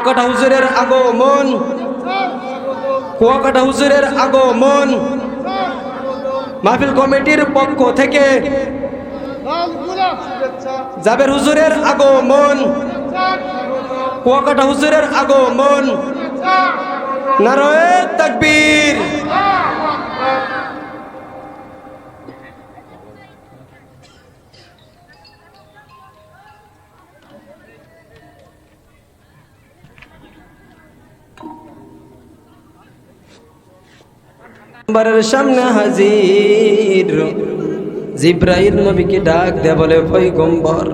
কুয়াকাটা হুজুরের আগমন। কুয়াকাটা হুজুরের আগমন। মাহফিল কমিটির পক্ষ থেকে জাবের হুজুরের আগমন। কুয়াকাটা হুজুরের আগমন। নারায়ে তাকবীর। বারের সামনে হাজির। জিব্রাইল নবীকে ডাক দে বলে, পয়গম্বর,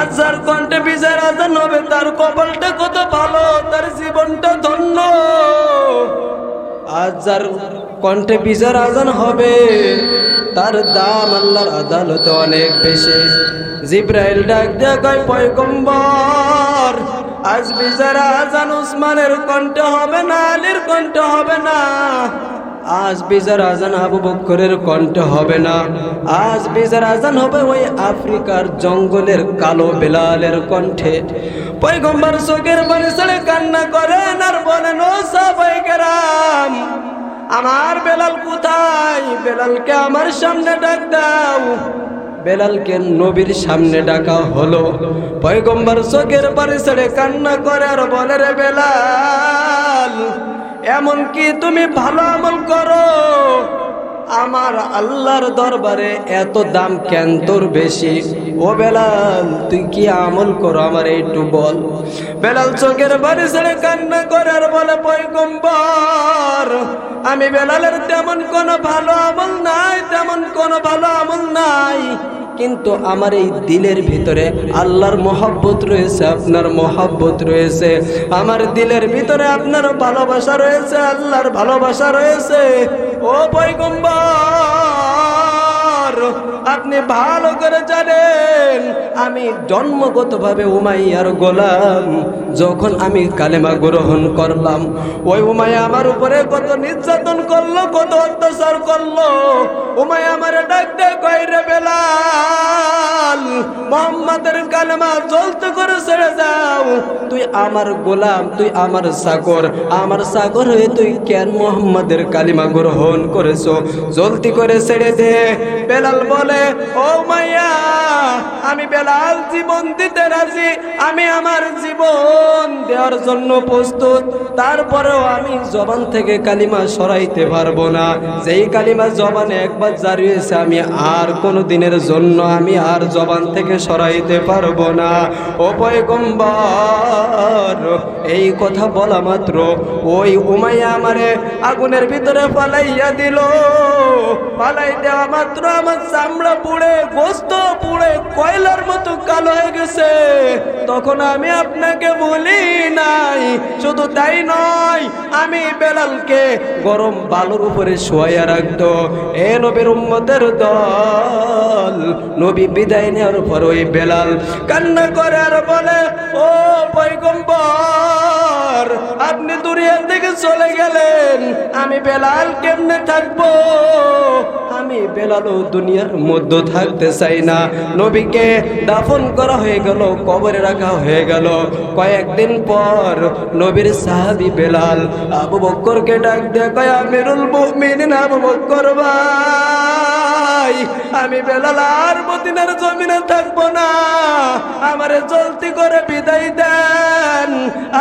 আজ যার কণ্ঠে বিজয়ের আজান হবে তার কপালটা কত ভালো, তার জীবনটা ধন্য। আজ যার কণ্ঠে বিজয়ের আজান হবে, তার দাম আল্লাহর আদালতে অনেক বেশি। জিব্রাইল ডাক দেয়া কয়, পয়গম্বর, আজ বিজয়ের আজান উসমানের কণ্ঠে হবে না, আলীর কণ্ঠে হবে না। আজ বিজার আজান আবু বক্করের কণ্ঠ হবে না, আজ বিজার আজান হবে ওই আফ্রিকার জঙ্গলের কালো বেলালের কণ্ঠে। পয়গম্বর চোখের ছেড়ে কান্না করেন আর বলেন ও সাবাই কেরাম, আমার বেলাল কোথায়? বেলালকে আমার সামনে ডাক দাও। বেলালকে নবীর সামনে ডাকা হলো। পয়গম্বর চোখের ছেড়ে কান্না করে আর বলে, রে বেলাল এমন কি তুমি ভালো আমল করো। আমার আল্লাহর দরবারে এত দাম কেন তোর বেশি? ও বেলাল, তুই কি আমল করো আমার একটু বল। বেলাল চোখের বাড়ি ছেড়ে কান্না করার বলে, পয়গম্বর, আমি বেলালের তেমন কোনো ভালো আমল নাই, তেমন কোনো ভালো আমল নাই। কিন্তু আমার এই দিলের ভিতরে আল্লাহর মহব্বত রয়েছে, আপনার মহব্বত রয়েছে। আমার দিলের ভিতরে আপনার ভালোবাসা রয়েছে, আল্লাহর ভালোবাসা রয়েছে। ও পয়গম্বর, আপনি ভালো করে জানেন, আমি জন্মগতভাবে উমাইয়ার গোলাম, যখন আমি কালেমা গ্রহণ করলাম। ওই উমাইয়া আমার উপরে কত নির্যাতন করল, কত অত্যাচার করল। উমাইয়া আমার ডাক দে কইরে বেলাল মোহাম্মদের কালেমা চলতে করে ছেড়ে যাও তুই আমার গোলাম, তুই আমার সাগর। আমার সাগর হয়ে তুই কেন মোহাম্মদের কালিমা গ্রহণ করেছ? জলদি করে ছেড়ে দে। বেলাল বলে, ও মাইয়া, আমি বেলাল জীবন দিতে রাজি। আমি আমার জীবন দেওয়ার জন্য প্রস্তুত। তারপরেও আমি জবান থেকে কালিমা সরাইতে পারব না। যেই কালিমা জবানে একবার জারি হয়েছে, আমি আর কোনো দিনের জন্য আমি আর জবান থেকে সরাইতে পারব না। ও পয়গম্বর এই কথা বলা মাত্র। ওই উমাইয়া আমারে আগুনের ভিতরে পালাইয়া দিল। পালাই দেওয়া মাত্র আমার চামড়া পুড়ে, গোস্ত পুড়ে, কয়লার মতো কালো হয়ে গেছে। তখন আমি আপনাকে বলি নাই, শুধু তাই নয়, আমি বেলালকে গরম বালুর উপরে শোয়াইয়া রাখতো। এ নবীর উম্মতের দল, নবী বিদায় নেওয়ার পর ওই বেলাল কান্না করে আর বলে, ও পয়গম্বর, আপনি দুনিয়া দিকে চলে গেলেন, আমি বেলাল কেমনে থাকব? আমি বেলালও দুনিয়ার মধ্যে থাকতে চাই না। নবীকে দাফন করা হয়ে গেল, কবরে রাখা হয়ে গেল। কয়েকদিন পর নবীর সাহাবি বেলাল আবু বক্করকে ডাক দিয়ে কয়, আমিরুল মুমিনিন আবু বক্কর ভাই, আমি বেলাল আর মদিনার জমিনে থাকব না। আমারে জলদি করে বিদায় দেন।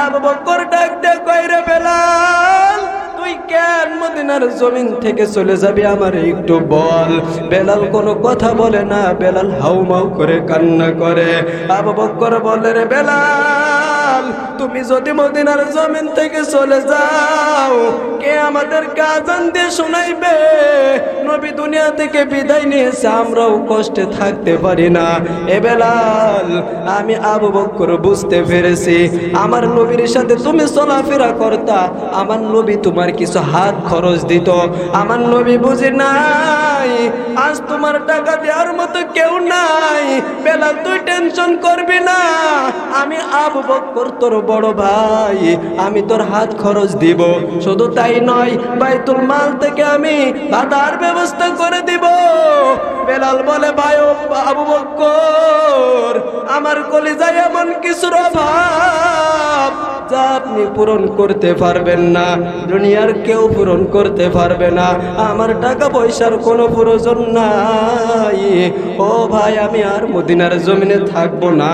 আবু বক্কর ডাক দিয়ে বেলাল তুই কেন মদিনার জমিন থেকে চলে যাবি আমার একটু বল? বেলাল কোনো কথা বলে না, বেলাল হাউমাউ করে কান্না করে। আবু বলে, রে বেলাল, তুমি যদি মদিনার জমিন থেকে চলে যাও, কে আমাদের কাজান দিয়ে শোনাইবে? নবী দুনিয়া থেকে বিদায় নিয়েছে, আমরাও কষ্টে থাকতে পারি না। এ বেলাল, আমি আবু বক্কর বুঝতে পেরেছি, আমার নবীর সাথে তুমি চলাফেরা করতা, আমার নবী তোমার কিছু হাত খরচ দিত। আমার নবী বুঝি নাই, আজ তোমার টাকা দেওয়ার মতো কেউ নাই। বেলাল তুই টেনশন করবি না, আমি আবু বক্কর তোর বড় ভাই, আমি তোর হাত খরচ দিব। শুধু তাই নয়, বাইতুল মাল থেকে আমি ভাতার ব্যবস্থা করে দিব। বেলাল বলে, ভাই ও আবু বক্কর, আমার কলিজায় এমন কিছুর অভাব। যা আপনি পূরণ করতে পারবেন না। দুনিয়ার কেউ পূরণ করতে পারবে না। আমার টাকা পয়সার কোনো প্রয়োজন নাই। ও ভাই, আমি আর মদিনার জমিনে থাকব না।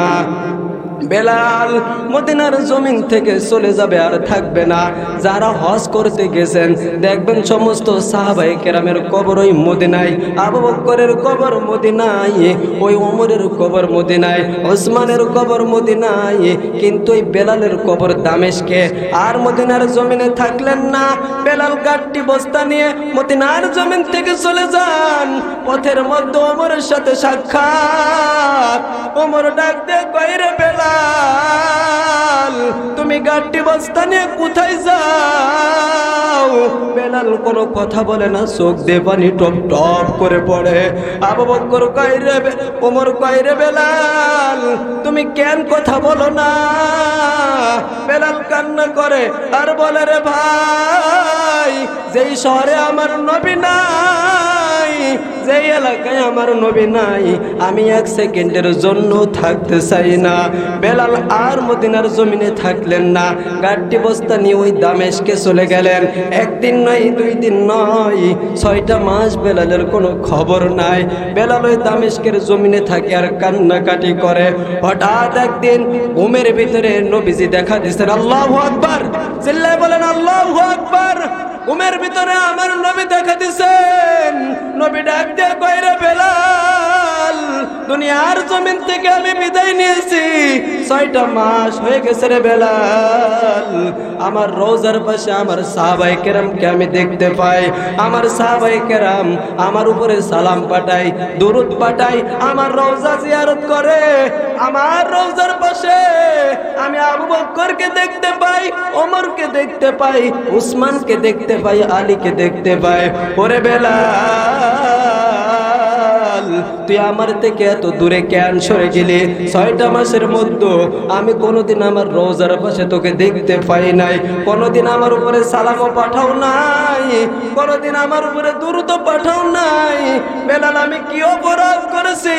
বেলাল মদিনার জমিন থেকে চলে যাবে আর থাকবে না। যারা হজ করতে গেছেন, দেখবেন সমস্ত সাহাবাই কেরামের কবর ওই মদিনায়, আবু বক্করের কবর মদিনায়, ওই ওমরের কবর মদিনায়, ওসমানের কবর মদিনায়, কিন্তু ওই বেলালের কবর দামেশকে। আর মদিনার জমিনে থাকলেন না। বেলাল গাঠটি বস্তা নিয়ে মদিনার জমিন থেকে চলে যান। পথের মধ্যে ওমরের সাথে সাক্ষাৎ। ওমর ডাক দে কইরে বেলাল, তুমি গাঠটি বস্তা নিয়ে কোথায় যাও? বেলাল কোনো কথা বলে না, চোখ দিয়ে পানি টপ টপ করে পড়ে। আবু বক্কর কইরে ওমর কইরে বেলাল, তুমি কেন কথা বলো না? বেলাল কান্না করে, আর বলে রে ভাই, যেই শহরে আমার নবী নাই, যেই এলাকায় আমার নবী নাই, আমি এক সেকেন্ডের জন্য থাকতে চাই না। বেলাল আর মদিনার জমিনে থাকলেন না। গাড়টি বস্তা নিয়ে ওই দামেশকে চলে গেলেন। একদিন নয়, দুই দিন নয়, ছয়টা মাস বেলালের কোনো খবর নাই। বেলাল ওই দামেশকের জমিনে থাকে আর কান্নাকাটি করে। হঠাৎ একদিন ঘুমের ভিতরে নবীজি দেখা দিচ্ছেন আল্লাহ আকবার। চিল্লায় বলেন, আল্লাহ আকবার। ঘুমের ভিতরে আমার নবী দেখা দিছেন নবী ডাক দিয়ে কইরে, বেলাল, দুনিয়ার জমিন থেকে আমি বিদায় নিয়েছি। ছয়টা মাস হয়ে গেছে রে বেলাল। আমার রোজার পাশে আমার সাহাবাই কেরামকে আমি দেখতে পাই। আমার সাহাবাই কেরাম আমার উপরে সালাম পাঠাই দুরুদ পাঠাই আমার রোজা জিয়ারত করে। আমার রোজার পাশে আমি আবু বক্করকে দেখতে পাই, ওমরকে দেখতে পাই, উসমানকে দেখতে পাই আলীকে দেখতে পাই ওরে বেলাল, তুই আমার থেকে এত দূরে কেন সরে গেলি? ছয়টা মাসের মধ্যে আমি কোনোদিন আমার রোজার পাশে তোকে দেখতে পাই নাই। কোনোদিন আমার উপরে সালামও পাঠাও নাই। কোনোদিন আমার উপরে দ্রুত পাঠাও নাই। বেলাল, আমি কি অপরাধ করেছি?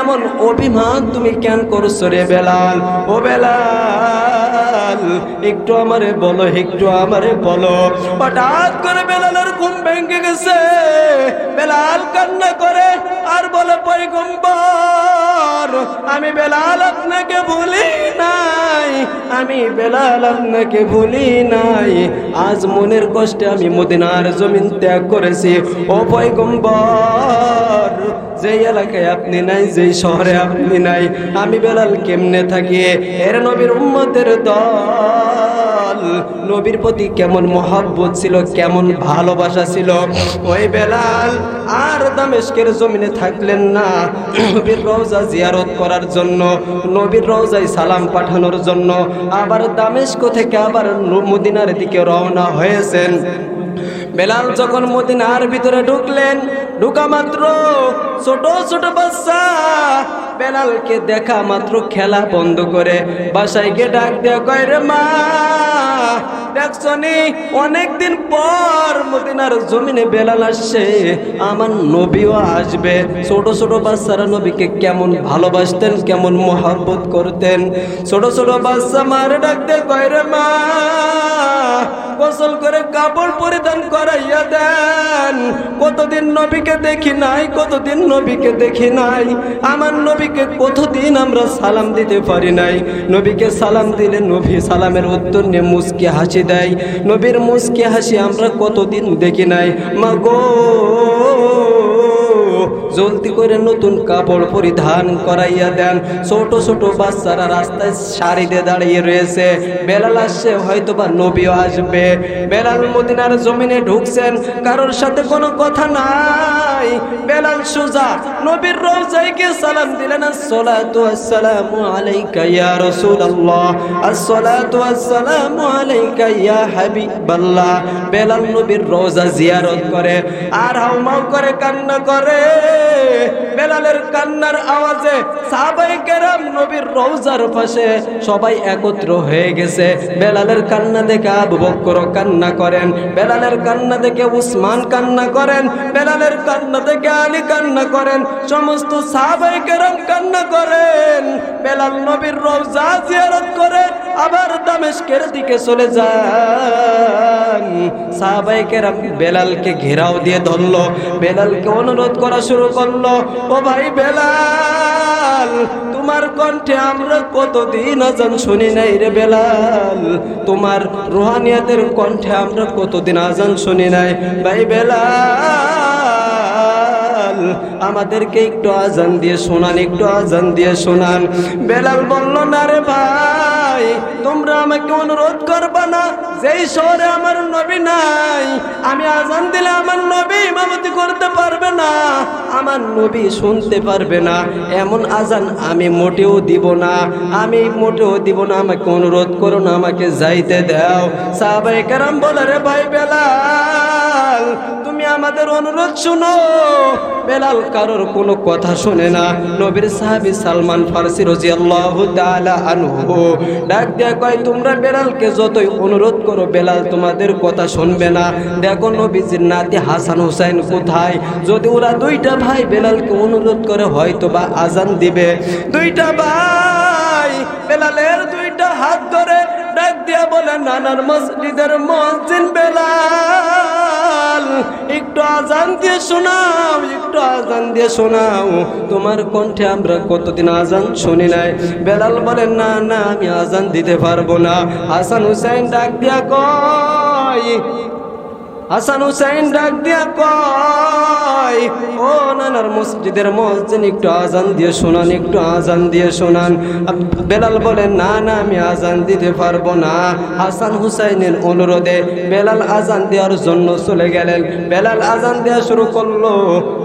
এমন অভিমান তুমি কেন করছ রে বেলাল? ও বেলাল একটু আমারে বলো, একটু আমারে বলো। হঠাৎ করে বেলালের ঘুম ভেঙে গেছে। বেলাল কান্না করে, আর বলে, পয়গম্বর, আমি বেলাল আপনাকে ভুলি নাই, আমি বেলাল আপনাকে ভুলি নাই। আজ মনের কষ্টে আমি মদিনার জমিন ত্যাগ করেছি। ও পয়গম্বর যেই এলাকায় আপনি নাই যেই শহরে আপনি নাই, আমি বেলাল কেমনে থাকি? এর নবীর উম্মতের দল। নবীর প্রতি কেমন মহাব্বত ছিল, কেমন ভালোবাসা ছিল? ওই বেলাল আর দামেশকের জমিনে থাকলেন না। নবীর রওজা জিয়ারত করার জন্য, নবীর রওজায় সালাম পাঠানোর জন্য আবার দামেশক থেকে আবার মদিনার দিকে রওনা হয়েছেন। বেলাল যখন মদিনার ভিতরে ঢুকলেন, ঢুকা মাত্র ছোট ছোট বাচ্চা। বেলালকে দেখা মাত্র খেলা বন্ধ করে বাসায় গিয়ে ডাক দেওয়া কয় রে মা দেখছনি? অনেকদিন পর মদিনার জমিনে বেলাল আসছে। আমার নবীও আসবে। ছোট ছোট বাচ্চারা নবীকে কেমন ভালোবাসতেন, কেমন মহাব্বত করতেন। ছোট ছোট বাচ্চা মারে ডাকতে দিয়ে কয় রে মা, গোসল করে কাপড় পরিধান করাইয়া দেন। কতদিন নবীকে দেখি নাই, কতদিন নবীকে দেখি নাই। আমার নবীকে কতদিন আমরা সালাম দিতে পারি নাই। নবীকে সালাম দিলে নবী সালামের উত্তর নিয়ে মুসকে হাসি দেয়। নবীর মুসকে হাসি আমরা কতদিন দেখি নাই। মা গো জলদি করে নতুন কাপড় পরিধান করাইয়া দেন। ছোট ছোট বাচ্চারা রাস্তায় সারিতে দাঁড়িয়ে রয়েছে। বেলাল আসছে হয়তো বা নবীও আসবে। বেলাল মদিনার জমিনে ঢুকছেন, কারোর সাথে কোনো কথা নাই। বেলাল সোজা, নবীর গিয়ে সালাম দিলেন, আসসালাতু আসসালামু আলাইকা ইয়া রাসূলুল্লাহ, আসসালাতু আসসালামু আলাইকা ইয়া হাবিবাল্লাহ। বেলাল নবীর রওজা জিয়ারত করে, আর হাউমাউ করে, কান্না করে। বেলালের কান্নার আওয়াজে সাহাবাই কেরাম নবীর রওজার পাশে সবাই একত্র হয়ে গেছে। বেলালের কান্না দেখে আবু বকর কান্না করেন, বেলালের কান্না দেখে উসমান কান্না করেন, বেলালের কান্না দেখে আলী কান্না করেন, সমস্ত সাহাবাই কেরাম কান্না করেন। বেলাল নবীর রওজা জিয়ারত করে আবার দামেশকের দিকে চলে যান। সাহাবাই কেরাম বেলালকে ঘেরাও দিয়ে ধরলো। বেলালকে অনুরোধ করা শুরু করল, ও ভাই বেলাল, তোমার কণ্ঠে আমরা কতদিন আজান শুনি নাই রে বেলাল? তোমার রোহানিয়াদের কণ্ঠে আমরা কতদিন আজান শুনি নাই? ভাই বেলাল আমাদেরকে একটু আজান দিয়ে শোনান, একটু আজান দিয়ে শোনান। বেলাল বলল, না রে ভাই, তোমরা আমাকে অনুরোধ করবা না। যেই শহরে আমার নবী নাই, আমি আজান দিলে আমার নবী ইমামতি করতে পারবে না। আমার নবী শুনতে পারবে না। এমন আজান আমি মোটেও দিব না। আমি মোটেও দিব না। আমাকে অনুরোধ করো না, আমাকে যাইতে দাও। সাহাবাই কারাম বলে, রে ভাই বেলাল তুমি আমাদের অনুরোধ শুনো। বেলাল কারোর কোনো কথা শুনে না। নবীর সাহাবী সালমান ফারসি রাদিয়াল্লাহু তাআলা আনহু ডাক দিয়া কয়, তোমরা বেলালকে যতই অনুরোধ করো, বেলাল তোমাদের কথা শুনবে না। দেখো নবীজির নাতি হাসান হুসাইন কোথায়? যদি ওরা দুইটা ভাই বেলালকে অনুরোধ করে হয়তো বা আজান দিবে। দুইটা ভাই বেলালের দুইটা হাত ধরে ডাক দিয়া বলে, নানার মসজিদের মসজিদ বেলাল, একটু আজান দিয়ে শোনাও, একটু আজান দিয়ে শোনাও। তোমার কণ্ঠে আমরা কতদিন আজান শুনি নাই? বেলাল বলে, না না, আমি আজান দিতে পারব না। হাসান হুসাইন ডাক দিয়া কয় হাসান হুসাইন ডাক দিয়া কয়, ও নানার মসজিদের মসজিদ, একটু আজান দিয়ে শোনান, একটু আজান দিয়ে শোনান। বেলাল বলে, না না, আমি আজান দিতে পারব না। হাসান হুসাইনের অনুরোধে বেলাল আজান দেওয়ার জন্য চলে গেলেন। বেলাল আজান দেওয়া শুরু করল,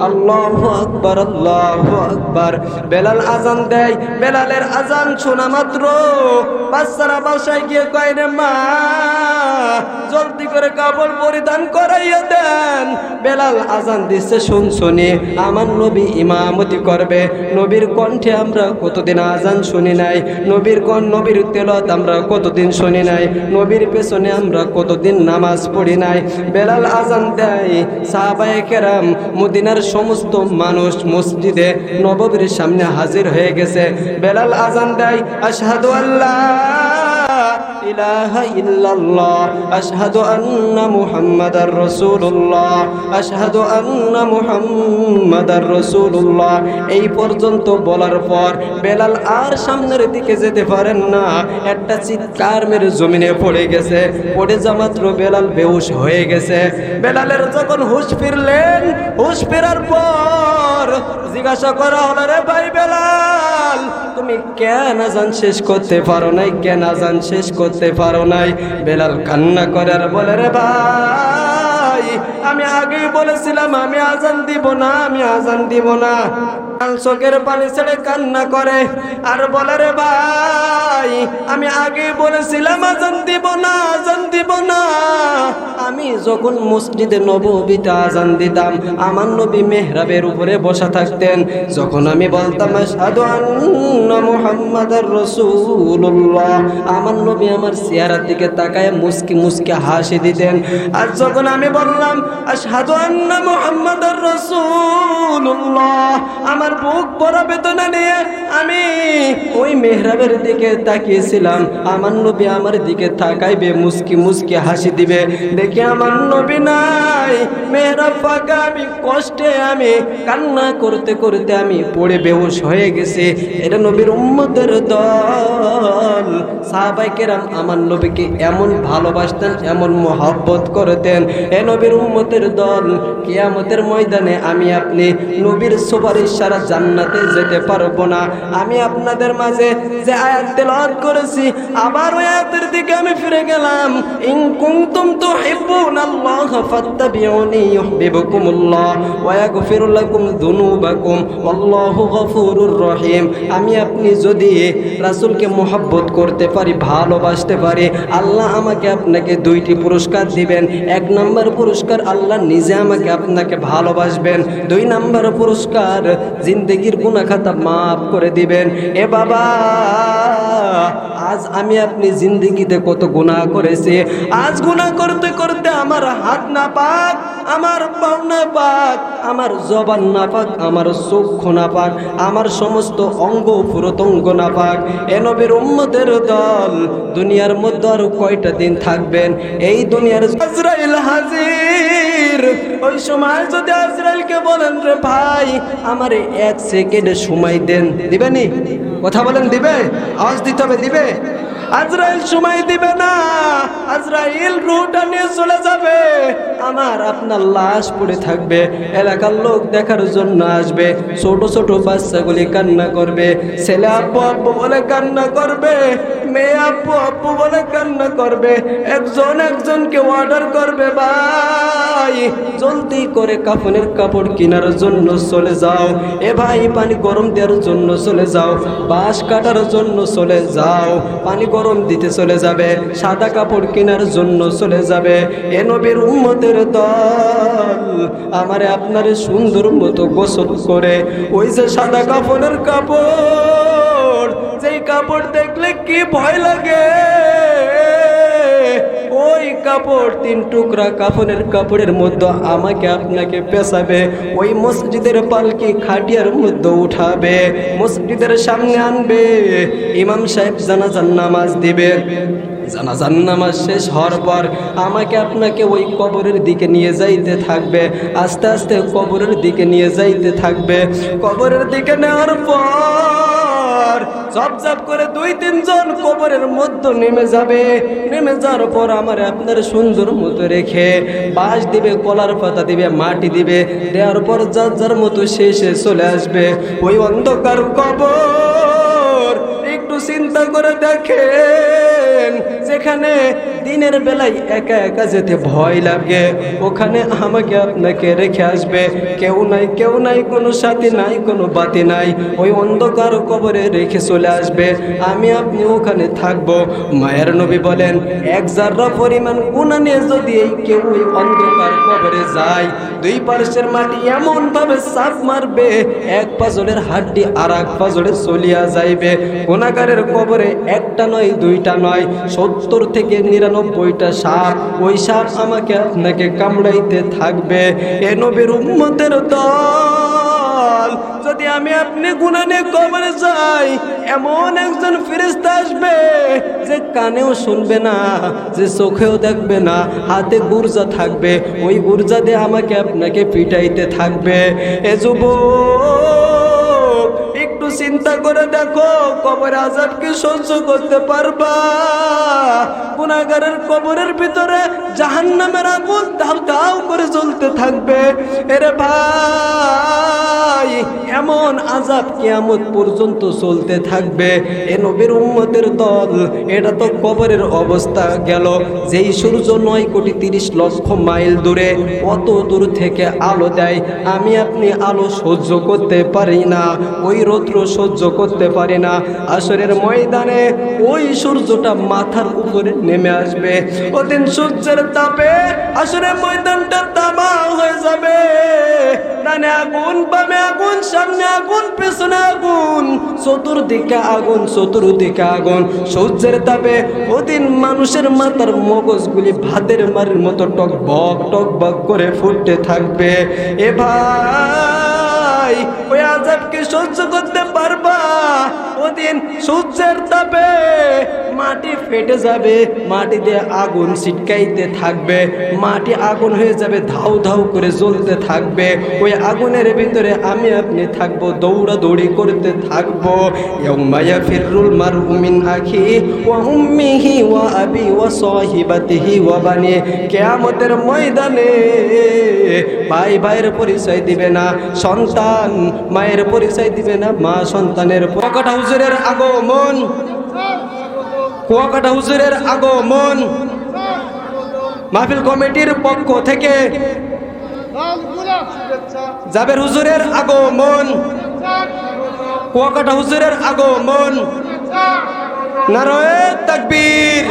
আল্লাহ আকবর আল্লাহ আকবর। বেলাল আজান দেয়, বেলালের আজান শোনা মাত্র। বাচ্চারা বাসায় গিয়ে কয়, রে মা, জলদি করে কাপড় পরিধান করাইয়া দেন। বেলাল আজান দিচ্ছে শুন শুনি। আমার নবী ইমামতি করবে। নবীর কণ্ঠে আমরা কতদিন আজান শুনি নাই। নবীর কন নবীর তেলত আমরা কতদিন শুনি নাই। নবীর পেছনে আমরা কতদিন নামাজ পড়ি নাই। বেলাল আজান দেয়। সাহাবায়ে কেরাম, মদিনার সমস্ত মানুষ মসজিদে নববীর সামনে হাজির হয়ে গেছে। বেলাল আজান দেয়, আশহাদু আল্লাহ। ইল্লাল্লাহ, আশহাদু আন্না মুহাম্মাদার রাসূলুল্লাহ, আশহাদু আন্না মুহাম্মাদার রাসূলুল্লাহ। এই পর্যন্ত বলার পর বেলাল আর সামনের দিকে যেতে পারেন না। একটা চিৎকার মেরে জমিনে পড়ে গেছে। পড়ে যামাত্র বেলাল বেহুশ হয়ে গেছে। বেলালের যখন হুশ ফিরলেন, হুশ ফেরার পর জিজ্ঞাসা করা হলো, রে ভাই বেলাল, তুমি কেন আজান শেষ করতে পারো নাই? কেন আজান শেষ করতে পারো নাই। বেলাল কান্না করে আর বলে, রে ভাই, আমি আগেই বলেছিলাম, আমি আজান দিব না, আমি আজান দিব না। চোখের পানি ছেড়ে কান্না করে। আর বলে রে ভাই, আমি আগে বলেছিলাম, আজান দিব না, আজান দিব না। আমি যখন মসজিদে নবীতে আজান দিতাম, আমার নবী মেহরাবের উপরে বসা থাকতেন। যখন আমি বলতাম আন্না মুহাম্মাদার রাসূলুল্লাহ, আমার নবী আমার চেহারার দিকে তাকায় মুস্কি মুস্কি হাসি দিতেন। আর যখন আমি বললাম, আশহাদু আন্না মুহাম্মাদার আমার বুক ভরা বেদনা নিয়ে আমি ওই মেহরাবের দিকে তাকিয়েছিলাম। আমার নবী আমার দিকে তাকাইবে মুস্কি মুস্কি হাসি দিবে। দেখি আমার নবী নাই। মেহরাব ফাঁকা আমি কষ্টে, আমি কান্না করতে করতে আমি পড়ে বেহুশ হয়ে গেছি। এটা নবীর উম্মতের দল। সাহাবাই কেরাম আমার নবীকে এমন ভালোবাসতেন, এমন মহব্বত করতেন। এ নবীর উম্মতের দল, কিয়ামতের ময়দানে আমি আপনি নবীর সুপারিশ সারা জান্নাতে যেতে পারব না। আমি আপনাদের মাঝে যে আয়াত তেলাওয়াত করেছি, আবার ওই আয়াতের দিকে আমি ফিরে গেলাম। ইন কুনতুম তুহিব্বুনাল্লাহ ফাত্তাবিউনি ইউহিব্বুকুমুল্লাহ ওয়া ইয়াগফির লাকুম যুনুবাকুম ওয়াল্লাহু গফুরুর রহিম। আমি আপনি যদি রাসূলকে মোহাব্বত করতে পারি, ভালোবাসতে পারি, আল্লাহ আমাকে আপনাকে দুইটি পুরস্কার দিবেন। এক নম্বর পুরস্কার আল্লাহ নিজে আমাকে আপনাকে ভালোবাসবেন। দুই নাম্বার পুরস্কার জিন্দগির গুণাখাতা খাতা মাফ করে দিবেন। এ বাবা! আজ আমি আপনি জিন্দগিতে কত গুনাহ করেছি। আজ গুনাহ করতে করতে আমার হাত না পাক আমার পাও না পাক আমার জবান না পাক আমার চক্ষু না পাক আমার সমস্ত অঙ্গ প্রত্যঙ্গ না পাক এ নবীর উম্মতের দল দুনিয়ার মধ্যে আর কয়টা দিন থাকবেন? এই দুনিয়ার আজরাইল হাজির, ওই সময় যদি আজরাইলকে বলেন রে ভাই, আমার এক সেকেন্ডে সময় দেন। দিবেনি কথা বলেন দিবে? আওয়াজ দিতে হবে দিবে? আজরাইল সময় দিবে না। আজরাইল রুটা নিয়ে চলে যাবে। আমার আপনার লাশ পড়ে থাকবে। এলাকার লোক দেখার জন্য আসবে। ছোট ছোট বাচ্চাগুলি কান্না করবে। ছেলে আব্বু আব্বু বলে কান্না করবে। মেয়ে আব্বু আব্বু বলে কান্না করবে। একজন, একজনকে অর্ডার করবে, ভাই, জলদি করে কাফনের কাপড় কেনার জন্য চলে যাও। এ ভাই, পানি গরম দেওয়ার জন্য চলে যাও। বাঁশ কাটার জন্য চলে যাও। পানি গরম দিতে চলে যাবে, সাদা কাপড় কেনার জন্য চলে যাবে। এ নবীর উম্মতের দল আমারে আপনারে সুন্দর মতো গোসল করে, ওই যে সাদা কাপড়ের কাপড়, যেই কাপড় দেখলে কি ভয় লাগে? ওই কাপড়, তিন টুকরা কাফনের কাপড়ের মধ্যে আমাকে আপনাকে পেশাবে ওই মসজিদের পালকি খাটিয়ার মধ্যে উঠাবে। মসজিদের সামনে আনবে। ইমাম সাহেব জানাজান নামাজ দিবে। জানাজান নামাজ শেষ হওয়ার পর আমাকে আপনাকে ওই কবরের দিকে নিয়ে যাইতে থাকবে। আস্তে আস্তে কবরের দিকে নিয়ে যাইতে থাকবে। কবরের দিকে নেওয়ার পর জপ জপ করে দুই তিনজন কবরের মধ্যে নেমে যাবে। নেমে যাওয়ার পর আমার আপনার সুন্দর মতো রেখে বাঁশ দিবে, কলার পাতা দিবে, মাটি দিবে। দেওয়ার পর যার যার মতো শেষে চলে আসবে। ওই অন্ধকার কবর, একটু চিন্তা করে দেখেন, যেখানে দিনের বেলায় একা একা যেতে ভয় লাগে। ওখানে আমাকে আপনাকে রেখে আসবে। কেউ নাই কেউ নাই, কোনো সাথী নাই, কোনো বাতি নাই। ওই অন্ধকার কবরে রেখে চলে আসবে। আমি আপনি ওখানে থাকব। মায়ের নবী বলেন, এক জাররা পরিমাণ গুণা নিয়ে যদি কেউ ওই অন্ধকার কবরে যায়, দুই পার্শ্বের মাটি এমন ভাবে সাপ মারবে, এক পাজলের হাড্ডি আর এক পাজলে চলিয়া যাইবে। গুণাগারের কবরে একটা নয়, দুইটা নয়, সত্তর থেকে নিরানব্বইটা সাপ ওই সাপ আমাকে আপনাকে কামড়াইতে থাকবে। এ নবীর উম্মতের দল, যদি আমি আপনি গুণা নিয়ে কবরে যাই, এমন একজন ফিরিস্তা আসবে যে কানেও শুনবে না, যে চোখেও দেখবে না, হাতে গুর্জা থাকবে, ওই গুর্জা দিয়ে আমাকে আপনাকে পিটাইতে থাকবে। এ একটু চিন্তা করে দেখো কবর আজাব কি সহ্য করতে পারবা? গুনাগারের কবরের ভিতরে জাহান্নামের আগুন দাও দাও করে জ্বলতে থাকবে। এরে ভাই, এমন আজাব কিয়ামত পর্যন্ত চলতে থাকবে। এ নবীর উম্মতের দল, এটা তো কবরের অবস্থা গেল। যেই সূর্য নয় কোটি তিরিশ লক্ষ মাইল দূরে কত দূর থেকে আলো দেয়। আমি আপনি আলো সহ্য করতে পারি না। ওই রৌদ্র সহ্য করতে পারি না। আসরের ময়দানে ওই সূর্যটা মাথার উপরে নেমে আসবে। ওদিন সূর্যের তাপে আসরের ময়দানটা তামা হয়ে যাবে। চতুর্দিকে আগুন আগুন। সূর্যের তাপে ওদিন মানুষের মাথার ভাতের মারির মতো টক বক টক বক করে ফুটতে থাকবে। এ ভাই, ওই সহ্য করতে পারবা। ওদিন সূর্যের তাপে মাটি ফেটে যাবে মাটি দিয়ে আগুন ছিটকাইতে থাকবে, মাটি আগুন হয়ে যাবে, ধাউ ধাউ করে জ্বলতে থাকবে। ওই আগুনের ভিতরে আমি আপনি থাকব, দৌড়াদৌড়ি করতে থাকব। ইয়াউমায়া ফিররুল মারউ মিন আখি ওয়া উম্মিহি ওয়া আবি ওয়া সাহিবাতিহি ওয়া বানি। কিয়ামতের ময়দানে ভাই ভাইয়ের পরিচয় দিবে না, সন্তান মায়ের পরিচয় দিবে না, মা সন্তানের কুয়াকাটা হুজুরের আগমন। কুয়াকাটা হুজুরের আগমন। মাহফিল কমিটির পক্ষ থেকে জাবের হুজুরের আগমন। কুয়াকাটা হুজুরের আগমন। নারয়ে তাকবীর।